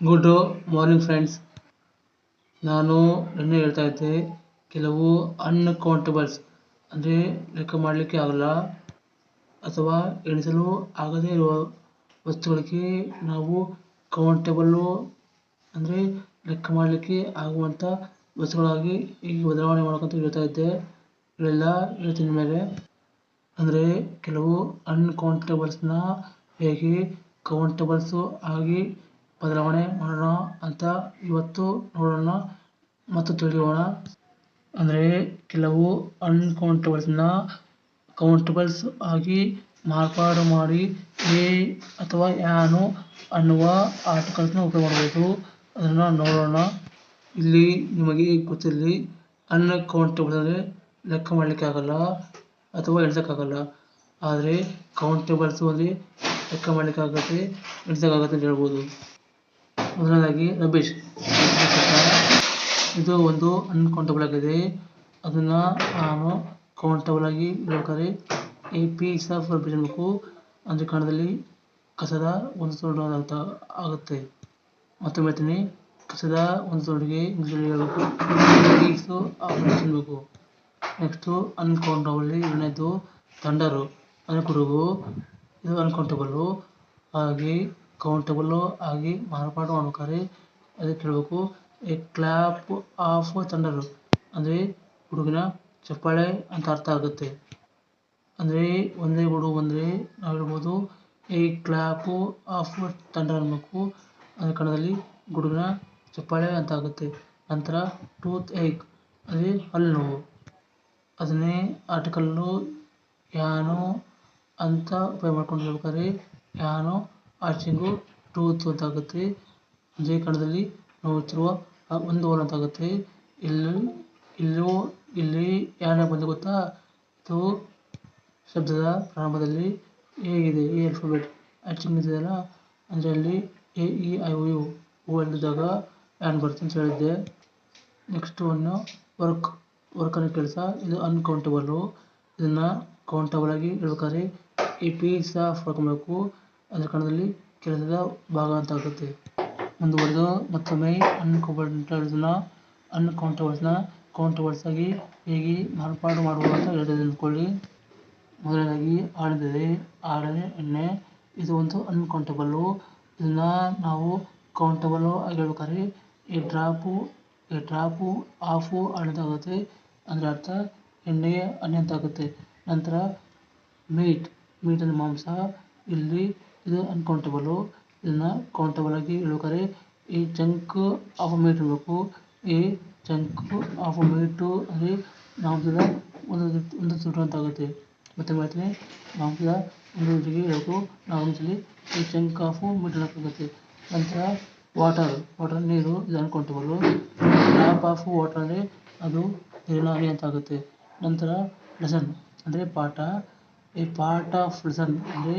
Good morning friends ನಾನು ನಿನ್ನೆ ಹೇಳ್ತಾ ಇದ್ದೆ, ಕೆಲವು ಅನ್ಕೌಂಟಬಲ್ಸ್ ಅಂದರೆ ಲೆಕ್ಕ ಮಾಡಲಿಕ್ಕೆ ಆಗಲ್ಲ, ಅಥವಾ ಎಣಿಸಲು ಆಗದೇ ಇರುವ ವಸ್ತುಗಳಿಗೆ ನಾವು ಕೌಂಟಬಲ್ಲು ಅಂದರೆ ಲೆಕ್ಕ ಮಾಡಲಿಕ್ಕೆ ಆಗುವಂಥ ವಸ್ತುಗಳಾಗಿ ಈಗ ಬದಲಾವಣೆ ಮಾಡ್ಕೊಂತ ಹೇಳ್ತಾ ಇದ್ದೆ. ಇವೆಲ್ಲ ಹೇಳ್ತೀನಿ ಮೇಲೆ. ಅಂದರೆ ಕೆಲವು ಅನ್ಕೌಂಟಬಲ್ಸ್ನ ಹೇಗೆ ಕೌಂಟಬಲ್ಸು ಆಗಿ ಬದಲಾವಣೆ ಮಾಡೋಣ ಅಂತ ಇವತ್ತು ನೋಡೋಣ ಮತ್ತು ತಿಳಿಯೋಣ. ಅಂದರೆ ಕೆಲವು ಅನ್ಕೌಂಟಬಲ್ಸ್ನ ಕೌಂಟಬಲ್ಸ್ ಆಗಿ ಮಾರ್ಪಾಡು ಮಾಡಿ ಏ ಅಥವಾ ಯಾನು ಅನ್ನುವ ಆರ್ಟಿಕಲ್ಸ್ನ ಉಪಯೋಗ ಮಾಡ್ಬೋದು. ಅದನ್ನು ನೋಡೋಣ. ಇಲ್ಲಿ ನಿಮಗೆ ಗೊತ್ತಿರಲಿ ಅನ್ಕೌಂಟಬಲ್ ಅಂದರೆ ಲೆಕ್ಕ ಮಾಡಲಿಕ್ಕಾಗಲ್ಲ ಅಥವಾ ಎಳ್ಸೋಕ್ಕಾಗಲ್ಲ ಆದರೆ ಕೌಂಟಬಲ್ಸು ಅಂದರೆ ಲೆಕ್ಕ ಮಾಡಲಿಕ್ಕಾಗತ್ತೆ ಎಳ್ಸೋಕ್ಕಾಗತ್ತೆ ಅಂತ ಹೇಳ್ಬೋದು. ಮೊದಲನೇದಾಗಿ ರಬೀಶ್ ಇದು ಒಂದು ಅನ್ಕೌಂಟಬಲ್ ಆಗಿದೆ. ಅದನ್ನು ನಾನು ಕೌಂಟಬಲ್ ಆಗಿ ಹೇಳ್ಬೇಕಾದ್ರೆ ಎ ಪೀಸ್ ಆಫ್ ರಬೀಶ್ ಅನ್ಬೇಕು. ಅಂದರೆ ಕನ್ನಡದಲ್ಲಿ ಕಸದ ಒಂದು ತುಂಡು ಅಂತ ಆಗುತ್ತೆ. ಮತ್ತೊಮ್ಮೆ ಹೇಳ್ತೀನಿ, ಕಸದ ಒಂದು ತುಂಡಿಗೆ ಇಂಗ್ಲೀಷಲ್ಲಿ ಹೇಳಬೇಕು. ಪೀಸು ಅನ್ಬೇಕು. ನೆಕ್ಸ್ಟು ಅನ್ಕೌಂಟಬಲ್ ಎರಡನೇದು ತಂಡರು ಅಂದರೆ ಇದು ಅನ್ಕೌಂಟಬಲ್ಲು ಹಾಗೆ ಕೌಂಟಬಲ್ಲು ಆಗಿ ಮಾರ್ಪಾಡು ಮಾಡ್ಬೇಕಾದ್ರೆ ಅದಕ್ಕೆ ಹೇಳಬೇಕು ಎ ಕ್ಲಾಪ್ ಆಫ್ ಥಂಡರ್ ಅಂದರೆ ಹುಡುಗನ ಚಪ್ಪಾಳೆ ಅಂತ ಅರ್ಥ ಆಗುತ್ತೆ. ಅಂದರೆ ಒಂದೇ ಹುಡುಗ ಬಂದರೆ ನಾವು ಹೇಳ್ಬೋದು ಎ ಕ್ಲಾಪ್ ಆಫ್ ಥಂಡರ್ ಅನ್ನಬೇಕು ಅಂದರೆ ಕನ್ನಡದಲ್ಲಿ ಹುಡುಗನ ಚಪ್ಪಾಳೆ ಅಂತ ಆಗುತ್ತೆ. ನಂತರ ಟೂತ್ ಏಕ್ ಅಂದರೆ ಹಲ್ಲು. ನೋವು ಅದನ್ನೇ ಆರ್ಟಿಕಲ್ಲು ಯಾನು ಅಂತ ಉಪಯೋಗ ಮಾಡ್ಕೊಂಡು ಹೇಳ್ಬೇಕಾದ್ರೆ ಯಾನು ಆರ್ಚಿಂಗು ಟೂತ್ ಅಂತ ಆಗುತ್ತೆ ಜೈ ಕನ್ನಡದಲ್ಲಿ ನೋವುತ್ತಿರುವ ಒಂದು ಹೋಲ್ ಅಂತ ಆಗುತ್ತೆ. ಇಲ್ಲಿ, ಇಲ್ಲೂ, ಇಲ್ಲಿ ಯಾನ ಬಂದು ಗೊತ್ತಾ? ಇದು ಶಬ್ದದ ಪ್ರಾರಂಭದಲ್ಲಿ ಹೇಗಿದೆ ಈ ಆಲ್ಫಾಬೆಟ್ ಆರ್ಚಿಂಗ್ ಇದೆಯಲ್ಲ ಅಂದರೆ ಅಲ್ಲಿ A, E, I, O, U ಹೂ ಅಲ್ಲಿದ್ದಾಗ ಯಾನ್ ಬರುತ್ತೆ ಅಂತ ಹೇಳಿದ್ದೆ. Next one work. ವರ್ಕ್ ಅನ್ನೋ ಕೆಲಸ, ಇದು ಅನ್ಕೌಂಟಬಲ್ಲು ಇದನ್ನು ಕೌಂಟಬಲ್ ಆಗಿ ಹೇಳ್ಬೇಕಾದ್ರೆ, ಈ ಪೀಸ್ ಆಫ್ ಹಾಕೊಬೇಕು ಅದ್ರ ಕನ್ನಡದಲ್ಲಿ ಕೆಲಸದ ಭಾಗ ಅಂತ ಆಗುತ್ತೆ. ಮುಂದುವರೆದು ಮತ್ತೊಮ್ಮೆ ಅನ್ಕೌಂಟರ್ಸ್ನ ಅನ್ಕೌಂಟಬಲ್ಸ್ನ ಕೌಂಟಬಲ್ಸ್ ಆಗಿ ಹೇಗೆ ಮಾರ್ಪಾಡು ಮಾಡುವುದು ಅಂತ ಹೇಳ್ತಿದ್ದೀನಿ ಅಂದ್ಕೊಳ್ಳಿ. ಮೊದಲನೇದಾಗಿ ಆಡಿದರೆ ಆಡನೆ ಎಣ್ಣೆ. ಇದು ಒಂದು ಅನ್ಕೌಂಟಬಲ್ಲು ಇದನ್ನ ನಾವು ಕೌಂಟಬಲ್ಲು ಆಗಿ ಹೇಳ್ಬೇಕಾದ್ರೆ ಈ ಡ್ರಾಪು ಈ ಡ್ರಾಪು ಆಫು ಆಗುತ್ತೆ. ಅಂದರೆ ಅರ್ಥ, ಎಣ್ಣೆಗೆ ಎಣ್ಣೆ ಅಂತ ಆಗುತ್ತೆ. ನಂತರ ಮೀಟ್ ಮೀಟ್ ಅಂದರೆ ಮಾಂಸ. ಇಲ್ಲಿ ಇದು ಅನ್ಕೌಂಟಬಲ್ ಇದನ್ನ ಕೌಂಟಬಲ್ ಆಗಿ ಹೇಳ್ಬೇಕಾದ್ರೆ ಈ ಚಂಕ್ ಆಫ್ ಮೀಟರ್ ಇರಬೇಕು. ಈ ಚಂಕ್ ಆಫ್ ಮೀಟು ಅಂದರೆ ನಾವು ಒಂದು ಒಂದು ತುಂಡು ಅಂತ ಆಗುತ್ತೆ. ಮತ್ತೆ ಮಾಡ್ತೀನಿ ಮಾಂಸದ ಒಂದು ಗೆ ಹೇಳ್ಬೇಕು ನಾವು ಈ ಚಂಕ್ ಆಫ್ ಮೀಟರ್ ಹಾಕಾಗುತ್ತೆ ನಂತರ ವಾಟರ್ ವಾಟರ್ ನೀರು ಇದು ಅನ್ಕೌಂಟಬಲ್ ಡ್ರಾಪ್ ಆಫ್ ವಾಟರ್ ಅಂದರೆ ಅದು ನೀರಿನ ಅಂತ ಆಗುತ್ತೆ. ನಂತರ ಲೆಸನ್ ಅಂದರೆ ಪಾಠ. ಈ ಪಾರ್ಟ್ ಆಫ್ ಲೆಸನ್ ಅಂದರೆ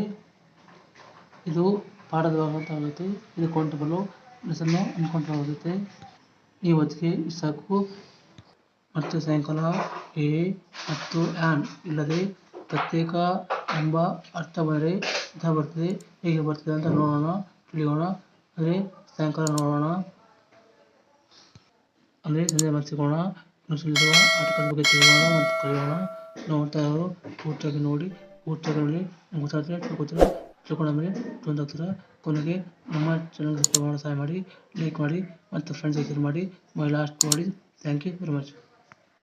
ಇದು ಪಾಠದ ಭಾಗ ಅಂತ ಆಗುತ್ತೆ ಇದು ಕೌಂಟಬಲ್ಲು ಲೆಸನ್ನು ಅನ್ಕೌಂಟಬಲ್ ಆಗುತ್ತೆ ಇವತ್ತಿಗೆ ಹೊತ್ತಿಗೆ ಸಾಕು. ಮತ್ತು ಸಾಯಂಕಾಲ ಎ ಮತ್ತು ಆ್ಯನ್ ಇಲ್ಲದೆ ಪ್ರತ್ಯೇಕ ಎಂಬ ಅರ್ಥ ಬಂದರೆ ಅರ್ಥ ಬರ್ತದೆ. ಹೇಗೆ ಬರ್ತದೆ ಅಂತ ನೋಡೋಣ, ತಿಳಿಯೋಣ. ಅಂದರೆ ಸಾಯಂಕಾಲ ನೋಡೋಣ. ಅಂದರೆ ಸಂಜೆ ಮತ್ತೆ ಸಿಗೋಣ ಆರ್ಟಿಕಲ್ ಬಗ್ಗೆ ತಿಳಿಯೋಣ ಮತ್ತು ಕಲಿಯೋಣ. ನೋಡ್ತಾ ಇರೋರು ಪೂರ್ತಿಯಾಗಿ ನೋಡಿ. ಪೂರ್ತಿಯಾಗಿ ನೋಡಿ. ಗೊತ್ತಾಗ್ತದೆ ತಿಳ್ಕೊತಾರೆ? ತಿಳ್ಕೊಂಡ ಮೇಲೆ ತೊಂದಾಗ್ತದೆ ಕೊನೆಗೆ ನಮ್ಮ ಚಾನಲ್ ಸಬ್ಸ್ಕ್ರೈಬ್ ಮಾಡೋ ಸಹಾಯ ಮಾಡಿ ಲೈಕ್ ಮಾಡಿ, ಮತ್ತು ಫ್ರೆಂಡ್ಸ್ ಶೇರ್ ಮಾಡಿ ಮೈ ಲಾಸ್ಟ್ ನೋಡಿ ಥ್ಯಾಂಕ್ ಯು ವೆರಿ ಮಚ್